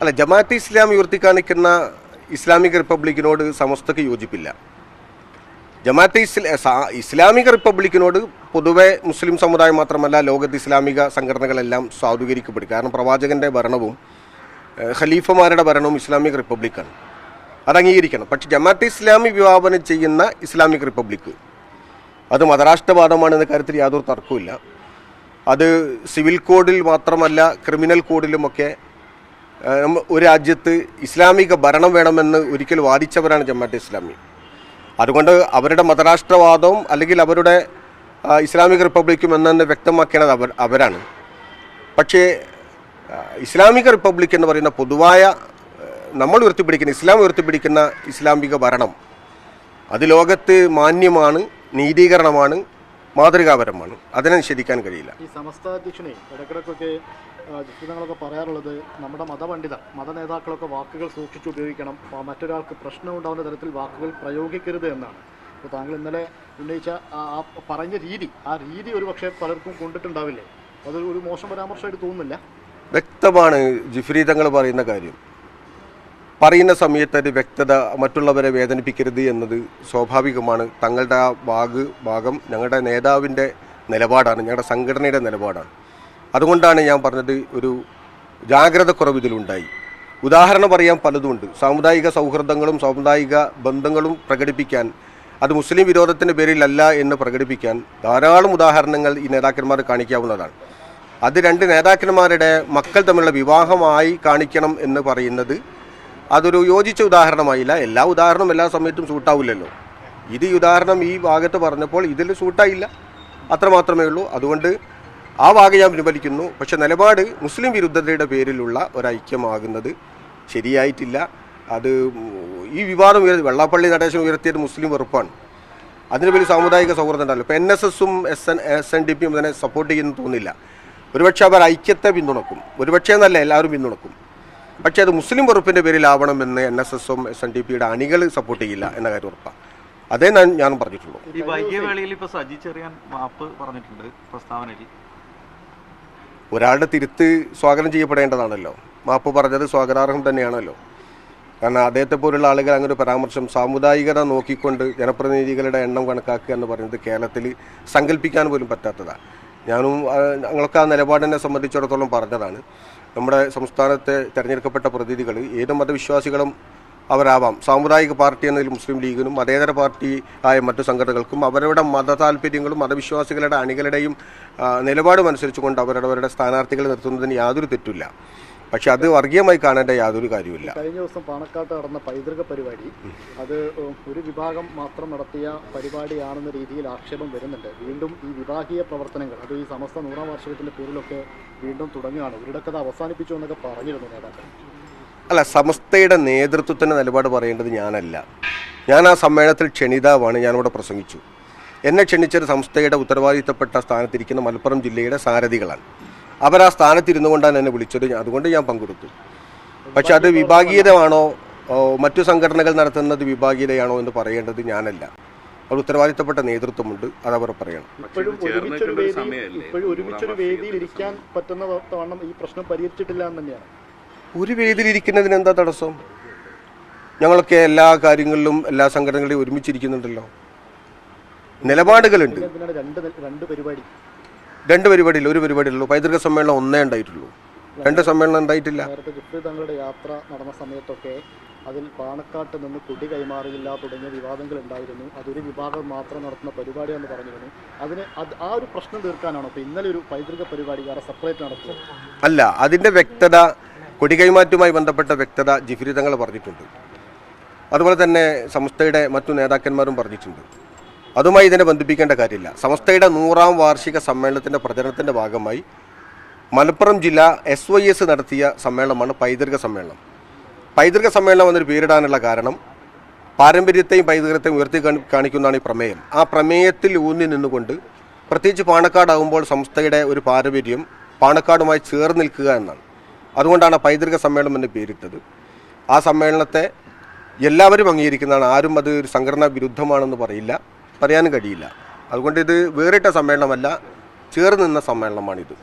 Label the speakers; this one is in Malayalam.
Speaker 1: അല്ല ജമാഅത്ത് ഇസ്ലാം ഉയർത്തി കാണിക്കുന്ന ഇസ്ലാമിക റിപ്പബ്ലിക്കിനോട് സമസ്തക്ക് യോജിപ്പില്ല. ജമാഅത്ത് ഇസ്ല ഇസ്ലാമിക റിപ്പബ്ലിക്കിനോട് പൊതുവെ മുസ്ലിം സമുദായം മാത്രമല്ല ലോകത്ത് ഇസ്ലാമിക സംഘടനകളെല്ലാം സാധൂകരിക്കപ്പെടും. കാരണം പ്രവാചകന്റെ ഭരണവും ഖലീഫമാരുടെ ഭരണവും ഇസ്ലാമിക റിപ്പബ്ലിക്കാണ്. അത് അംഗീകരിക്കണം പക്ഷേ ജമാഅത്ത് ഇസ്ലാമി വിഭാവനം ചെയ്യുന്ന ഇസ്ലാമിക് റിപ്പബ്ലിക്ക് അത് മതരാഷ്ട്രവാദമാണെന്ന കാര്യത്തിൽ യാതൊരു തർക്കമില്ല അത് സിവിൽ കോഡിൽ മാത്രമല്ല ക്രിമിനൽ കോഡിലുമൊക്കെ ഒരു രാജ്യത്ത് ഇസ്ലാമിക ഭരണം വേണമെന്ന് ഒരിക്കൽ വാദിച്ചവരാണ് ജമാഅത്ത് ഇസ്ലാമി. അതുകൊണ്ട് അവരുടെ മതരാഷ്ട്രവാദവും അല്ലെങ്കിൽ അവരുടെ ഇസ്ലാമിക റിപ്പബ്ലിക്കും എന്നു വ്യക്തമാക്കേണ്ടത് അവർ അവരാണ്. പക്ഷേ ഇസ്ലാമിക റിപ്പബ്ലിക് എന്ന് പറയുന്ന പൊതുവായ നമ്മൾ ഉയർത്തിപ്പിടിക്കുന്ന ഇസ്ലാം ഉയർത്തിപ്പിടിക്കുന്ന ഇസ്ലാമിക ഭരണം അത് ലോകത്ത് മാന്യമാണ് നീതീകരണമാണ് മാതൃകാപരമാണ്. അതിനെ നിഷേധിക്കാൻ കഴിയില്ല.
Speaker 2: ഈ സമസ്ത അധ്യക്ഷനെ ഇടക്കിടക്കൊക്കെ ജിഫിതങ്ങളൊക്കെ പറയാറുള്ളത് നമ്മുടെ മതപണ്ഡിതർ മത നേതാക്കളൊക്കെ വാക്കുകൾ സൂക്ഷിച്ചു ഉപയോഗിക്കണം. മറ്റൊരാൾക്ക് പ്രശ്നം ഉണ്ടാകുന്ന തരത്തിൽ വാക്കുകൾ പ്രയോഗിക്കരുത് എന്നാണ്. അപ്പോൾ താങ്കൾ ഇന്നലെ ഉന്നയിച്ച ആ പറഞ്ഞ രീതി ആ രീതി ഒരു പക്ഷേ പലർക്കും കൊണ്ടിട്ടുണ്ടാവില്ലേ? അതൊരു ഒരു മോശം പരാമർശമായിട്ട് തോന്നുന്നില്ല?
Speaker 1: വ്യക്തമാണ് ജിഫ്രി തങ്ങൾ പറയുന്ന കാര്യം. പറയുന്ന സമയത്ത് ഒരു വ്യക്തത മറ്റുള്ളവരെ വേദനിപ്പിക്കരുത് എന്നത് സ്വാഭാവികമാണ്. തങ്ങളുടെ ആ ഭാഗ് ഭാഗം ഞങ്ങളുടെ നേതാവിന്റെ നിലപാടാണ് ഞങ്ങളുടെ സംഘടനയുടെ നിലപാടാണ്. അതുകൊണ്ടാണ് ഞാൻ പറഞ്ഞത് ഒരു ജാഗ്രത കുറവ് ഇതിലുണ്ടായി. ഉദാഹരണം പറയാൻ പലതുമുണ്ട് സാമുദായിക സൗഹൃദങ്ങളും സാമുദായിക ബന്ധങ്ങളും പ്രകടിപ്പിക്കാൻ അത് മുസ്ലിം വിരോധത്തിന്റെ പേരിലല്ല എന്ന് പ്രകടിപ്പിക്കാൻ ധാരാളം ഉദാഹരണങ്ങൾ ഈ നേതാക്കന്മാർ കാണിക്കാവുന്നതാണ്. അത് രണ്ട് നേതാക്കന്മാരുടെ മക്കൾ തമ്മിലുള്ള വിവാഹമായി കാണിക്കണം എന്ന് പറയുന്നത് അതൊരു യോജിച്ച ഉദാഹരണമായില്ല. എല്ലാ ഉദാഹരണവും എല്ലാ സമയത്തും സൂട്ടാവില്ലല്ലോ. ഇത് ഈ ഉദാഹരണം ഈ ഭാഗത്ത് പറഞ്ഞപ്പോൾ ഇതിൽ സൂട്ടായില്ല. അത്രമാത്രമേ ഉള്ളൂ. അതുകൊണ്ട് ആ വാക്ക് ഞാൻ പിൻവലിക്കുന്നു. പക്ഷെ നിലപാട് മുസ്ലിം വിരുദ്ധതയുടെ പേരിലുള്ള ഒരൈക്യമാകുന്നത് ശരിയായിട്ടില്ല. അത് ഈ വിവാദം ഉയർത്തി വെള്ളാപ്പള്ളി നടേശൻ ഉയർത്തിയത് മുസ്ലിം വെറുപ്പാണ്. അതിന് വലിയ സാമുദായിക സൗഹൃദം ഉണ്ടല്ലോ ഇപ്പം എൻ എസ് എസും S N S N D പിയും തന്നെ സപ്പോർട്ട് ചെയ്യുന്നു തോന്നില്ല ഒരുപക്ഷെ അവർ ഐക്യത്തെ പിന്തുണക്കും. ഒരുപക്ഷെ എന്നല്ല എല്ലാവരും പിന്തുണക്കും. പക്ഷേ അത് മുസ്ലിം വെറുപ്പിന്റെ പേരിലാവണമെന്ന് എൻ എസ് എസും എസ് എൻ ഡി പിയുടെ അണികൾ സപ്പോർട്ട് ചെയ്യില്ല എന്ന കാര്യം ഉറപ്പാണ് അതേ ഞാൻ പറഞ്ഞിട്ടുള്ളൂ.
Speaker 3: ഈ വൈകിയ വേളയിൽ ഇപ്പൊ സജി ചെറിയാൻ മാപ്പ് പറഞ്ഞിട്ടുണ്ട് പ്രസ്താവനയിൽ.
Speaker 1: ഒരാളുടെ തിരുത്ത് സ്വാഗതം ചെയ്യപ്പെടേണ്ടതാണല്ലോ. മാപ്പ് പറഞ്ഞത് സ്വാഗതാർഹം തന്നെയാണല്ലോ. കാരണം അദ്ദേഹത്തെ പോലുള്ള ആളുകൾ അങ്ങനെ ഒരു പരാമർശം സാമുദായികത നോക്കിക്കൊണ്ട് ജനപ്രതിനിധികളുടെ എണ്ണം കണക്കാക്കുക എന്ന് പറയുന്നത് കേരളത്തിൽ സങ്കല്പിക്കാൻ പോലും പറ്റാത്തതാണ് ഞാനും ഞങ്ങൾക്ക് ആ നിലപാടിനെ സംബന്ധിച്ചിടത്തോളം പറഞ്ഞതാണ്. നമ്മുടെ സംസ്ഥാനത്തെ തിരഞ്ഞെടുക്കപ്പെട്ട പ്രതിനിധികൾ ഏത് മതവിശ്വാസികളും അവരാവാം. സാമുദായിക പാർട്ടി എന്നതിൽ മുസ്ലിം ലീഗിനും മതേതര പാർട്ടി ആയ മറ്റു സംഘടനകൾക്കും അവരുടെ മത താല്പര്യങ്ങളും മതവിശ്വാസികളുടെ അണികളുടെയും നിലപാടും അനുസരിച്ചുകൊണ്ട് അവരവരുടെ സ്ഥാനാർത്ഥികളെ നിർത്തുന്നതിന് യാതൊരു തെറ്റില്ല പക്ഷെ അത് വർഗീയമായി കാണേണ്ട യാതൊരു കാര്യമില്ല
Speaker 2: കഴിഞ്ഞ ദിവസം പാണക്കാട്ട് നടന്ന പൈതൃക പരിപാടി അത് ഒരു വിഭാഗം മാത്രം നടത്തിയ പരിപാടിയാണെന്ന രീതിയിൽ ആക്ഷേപം വരുന്നുണ്ട്. വീണ്ടും ഈ വിഭാഗീയ പ്രവർത്തനങ്ങൾ അത് ഈ സമസ്ത നൂറാം വാർഷികത്തിന്റെ പേരിലൊക്കെ വീണ്ടും തുടങ്ങുകയാണ്. അത് അവസാനിപ്പിച്ചു എന്നൊക്കെ പറഞ്ഞിരുന്നു നേതാക്കൾ.
Speaker 1: അല്ല സമസ്തയുടെ നേതൃത്വത്തിന്റെ നിലപാട് പറയേണ്ടത് ഞാനല്ല. ഞാൻ ആ സമ്മേളനത്തിൽ ക്ഷണിതാവാണ് ഞാനിവിടെ പ്രസംഗിച്ചു. എന്നെ ക്ഷണിച്ചൊരു സംസ്ഥയുടെ ഉത്തരവാദിത്തപ്പെട്ട സ്ഥാനത്തിരിക്കുന്ന മലപ്പുറം ജില്ലയുടെ സാരഥികളാണ്. അവർ ആ സ്ഥാനത്തിരുന്നു കൊണ്ടാണ് എന്നെ വിളിച്ചത് അതുകൊണ്ട് ഞാൻ പങ്കെടുത്തു. പക്ഷെ അത് വിഭാഗീയതമാണോ മറ്റു സംഘടനകൾ നടത്തുന്നത് വിഭാഗീയതയാണോ എന്ന് പറയേണ്ടത് ഞാനല്ല. അവർ ഉത്തരവാദിത്തപ്പെട്ട നേതൃത്വമുണ്ട് അതവർ പറയണം.
Speaker 2: ഇപ്പോഴും ഒരുമിച്ചൊരു വേദി വേദിയിൽ ഇരിക്കാൻ പറ്റുന്ന ഈ പ്രശ്നം പരിഹരിച്ചിട്ടില്ല എന്ന് തന്നെയാണ്.
Speaker 1: ഒരു വേദിയിലിരിക്കുന്നതിന് എന്താ തടസ്സം? ഞങ്ങളൊക്കെ എല്ലാ കാര്യങ്ങളിലും എല്ലാ സംഘടനകളെയും ഒരുമിച്ചിരിക്കുന്നുണ്ടല്ലോ. നിലപാടുകളുണ്ട്.
Speaker 2: രണ്ട് നി- രണ്ട് പരിപാടി
Speaker 1: രണ്ട് പരിപാടിയിൽ ഒരു പരിപാടിയുള്ളൂ പൈതൃക സമ്മേളനം ഒന്നേ ഉണ്ടായിട്ടുള്ളൂ. രണ്ട് സമ്മേളനം ഉണ്ടായിട്ടില്ല.
Speaker 2: തങ്ങളുടെ യാത്ര നടന്ന സമയത്തൊക്കെ അതിൽ പാണക്കാട്ട് നിന്ന് കുടി കൈമാറിയില്ല തുടങ്ങിയ വിവാദങ്ങൾ ഉണ്ടായിരുന്നു. അതൊരു വിഭാഗം മാത്രം നടത്തുന്ന പരിപാടിയാണെന്ന് പറഞ്ഞിരുന്നു. അതിന് അത് ആ ഒരു പ്രശ്നം തീർക്കാനാണോ? അപ്പോൾ ഇന്നലെ ഒരു പൈതൃക പരിപാടി വേറെ സെപ്പറേറ്റ് നടത്തുന്നത്
Speaker 1: അല്ല അതിന്റെ വ്യക്തത കൊടികൈമാറ്റുമായി ബന്ധപ്പെട്ട വ്യക്തത ജിഫ്രി തങ്ങൾ പറഞ്ഞിട്ടുണ്ട്. അതുപോലെ തന്നെ സംസ്ഥയുടെ മറ്റു നേതാക്കന്മാരും പറഞ്ഞിട്ടുണ്ട്. അതുമായി ഇതിനെ ബന്ധിപ്പിക്കേണ്ട കാര്യമില്ല. സംസ്ഥയുടെ നൂറാം വാർഷിക സമ്മേളനത്തിന്റെ പ്രചരണത്തിന്റെ ഭാഗമായി മലപ്പുറം ജില്ല എസ് വൈ എസ് നടത്തിയ സമ്മേളനമാണ് പൈതൃക സമ്മേളനം. പൈതൃക സമ്മേളനം എന്നൊരു പേരിടാനുള്ള കാരണം പാരമ്പര്യത്തെയും പൈതൃകത്തെയും ഉയർത്തി കാണി- കാണിക്കുന്നതാണ് ഈ പ്രമേയം. ആ പ്രമേയത്തിൽ ഊന്നി നിന്നുകൊണ്ട് പ്രത്യേകിച്ച് പാണക്കാടാകുമ്പോൾ സംസ്ഥയുടെ ഒരു പാരമ്പര്യം പാണക്കാടുമായി ചേർന്ന് നിൽക്കുക എന്നാണ്. അതുകൊണ്ടാണ് പൈതൃക സമ്മേളനം എന്ന് പേരിട്ടത്. ആ സമ്മേളനത്തെ എല്ലാവരും അംഗീകരിക്കുന്നതാണ്. ആരും അത് ഒരു സംഘടനാ വിരുദ്ധമാണെന്ന് പറയില്ല. പറയാനും കഴിയില്ല. അതുകൊണ്ട് ഇത് വേറിട്ട സമ്മേളനമല്ല ചേർന്ന് നിന്ന സമ്മേളനമാണിത്.